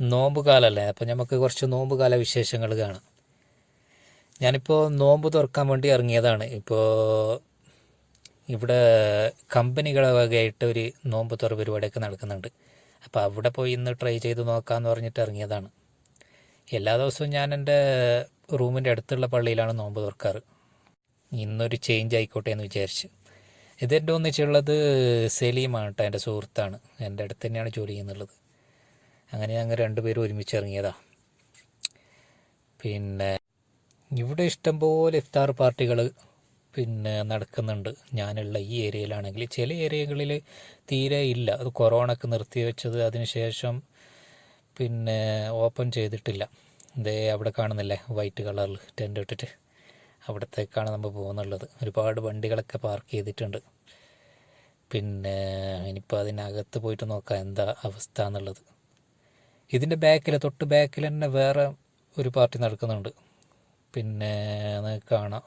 നോമ്പ് കാലമല്ലേ അപ്പോൾ നമുക്ക് കുറച്ച് നോമ്പ് കാല വിശേഷങ്ങൾ കാണാം. ഞാനിപ്പോൾ നോമ്പ് തുറക്കാൻ വേണ്ടി ഇറങ്ങിയതാണ്. ഇപ്പോൾ ഇവിടെ കമ്പനികളെ വകയായിട്ട് ഒരു നോമ്പ് തുറ പരിപാടിയൊക്കെ നടക്കുന്നുണ്ട്. അപ്പോൾ അവിടെ പോയി ഇന്ന് ട്രൈ ചെയ്ത് നോക്കാമെന്ന് പറഞ്ഞിട്ട് ഇറങ്ങിയതാണ്. എല്ലാ ദിവസവും ഞാൻ എന്റെ റൂമിന്റെ അടുത്തുള്ള പള്ളിയിലാണ് നോമ്പ് തുറക്കാറ്. ഇന്നൊരു ചേഞ്ച് ആയിക്കോട്ടെ എന്ന് വിചാരിച്ച്. ഇതെന്റെ ഒന്നിച്ചുള്ളത് സലീമാണ് കേട്ടോ എന്റെ സുഹൃത്താണ്. എന്റെ അടുത്ത് തന്നെയാണ് ജോലി ചെയ്യുന്നുള്ളത്. അങ്ങനെ ഞങ്ങൾ രണ്ടുപേരും ഒരുമിച്ച് ഇറങ്ങിയതാ. പിന്നെ ഇവിടെ ഇഷ്ടംപോലെ ഇഫ്താർ പാർട്ടികൾ പിന്നെ നടക്കുന്നുണ്ട്. ഞാനുള്ള ഈ ഏരിയയിലാണെങ്കിൽ ചില ഏരിയകളിൽ തീരെ ഇല്ല. അത് കൊറോണക്ക് നിർത്തിവെച്ചത് അതിനുശേഷം പിന്നെ ഓപ്പൺ ചെയ്തിട്ടില്ല. ഇതേ അവിടെ കാണുന്നില്ലേ വൈറ്റ് കളറിൽ ടെന്റ് ഇട്ടിട്ട്? അവിടത്തേക്കാണ് നമ്മൾ പോകുന്നുള്ളത്. ഒരുപാട് വണ്ടികളൊക്കെ പാർക്ക് ചെയ്തിട്ടുണ്ട്. പിന്നെ ഇനിയിപ്പോൾ അതിനകത്ത് പോയിട്ട് നോക്കാം എന്താ അവസ്ഥ എന്നുള്ളത്. ഇതിന്റെ ബാക്കിൽ തൊട്ട് ബാക്കിൽ തന്നെ വേറെ ഒരു പാർട്ടി നടക്കുന്നുണ്ട്. പിന്നെ കാണാം.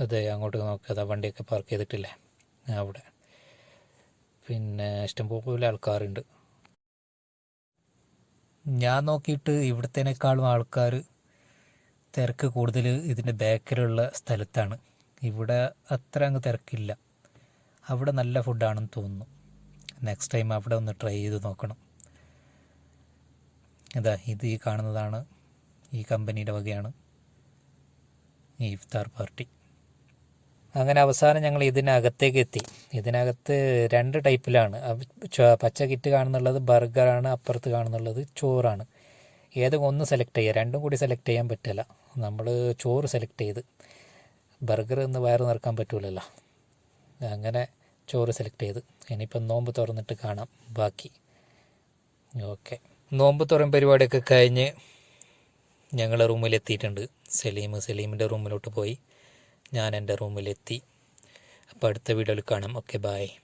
അതെ അങ്ങോട്ട് അതാ വണ്ടിയൊക്കെ പാർക്ക് ചെയ്തിട്ടില്ലേ? അവിടെ. പിന്നെ ഇഷ്ടംപോലെ ആൾക്കാരുണ്ട്. ഞാൻ നോക്കിയിട്ട് ഇവിടത്തേനേക്കാളും ആൾക്കാർ തിരക്ക് കൂടുതൽ ഇതിന്റെ ബാക്കിലുള്ള സ്ഥലത്താണ്. ഇവിടെ അത്ര അങ്ങ് തിരക്കില്ല. അവിടെ നല്ല ഫുഡാണെന്ന് തോന്നുന്നു. നെക്സ്റ്റ് ടൈം അവിടെ ഒന്ന് ട്രൈ ചെയ്ത് നോക്കണം. ഇതാ ഇത് ഈ കാണുന്നതാണ് ഈ കമ്പനിയുടെ വകയാണ്. ഈ ഇഫ്താർ പാർട്ടി. അങ്ങനെ അവസാനം ഞങ്ങൾ ഇതിനകത്തേക്ക് എത്തി. ഇതിനകത്ത് രണ്ട് ടൈപ്പിലാണ്. പച്ച കിറ്റ് കാണുന്നുള്ളത് ബർഗറാണ് അപ്പുറത്ത് കാണുന്നുള്ളത് ചോറാണ്. ഏതെങ്കിലും ഒന്ന് സെലക്ട് ചെയ്യുക രണ്ടും കൂടി സെലക്ട് ചെയ്യാൻ പറ്റില്ല. നമ്മൾ ചോറ് സെലക്ട് ചെയ്ത് ബർഗർ ഒന്ന് വയറ് നിറക്കാൻ പറ്റൂലല്ലോ. അങ്ങനെ ചോറ് സെലക്ട് ചെയ്ത്. ഇനിയിപ്പം നോമ്പ് തുറന്നിട്ട് കാണാം. ബാക്കി. ഓക്കെ. നോമ്പ് തുറം പരിപാടിയൊക്കെ കഴിഞ്ഞ് ഞങ്ങൾ റൂമിലെത്തിയിട്ടുണ്ട്. സലീം സലീമിന്റെ റൂമിലോട്ട് പോയി. ഞാൻ എന്റെ റൂമിലെത്തി. അപ്പോൾ അടുത്ത വീഡിയോയിൽ കാണാം. Okay bye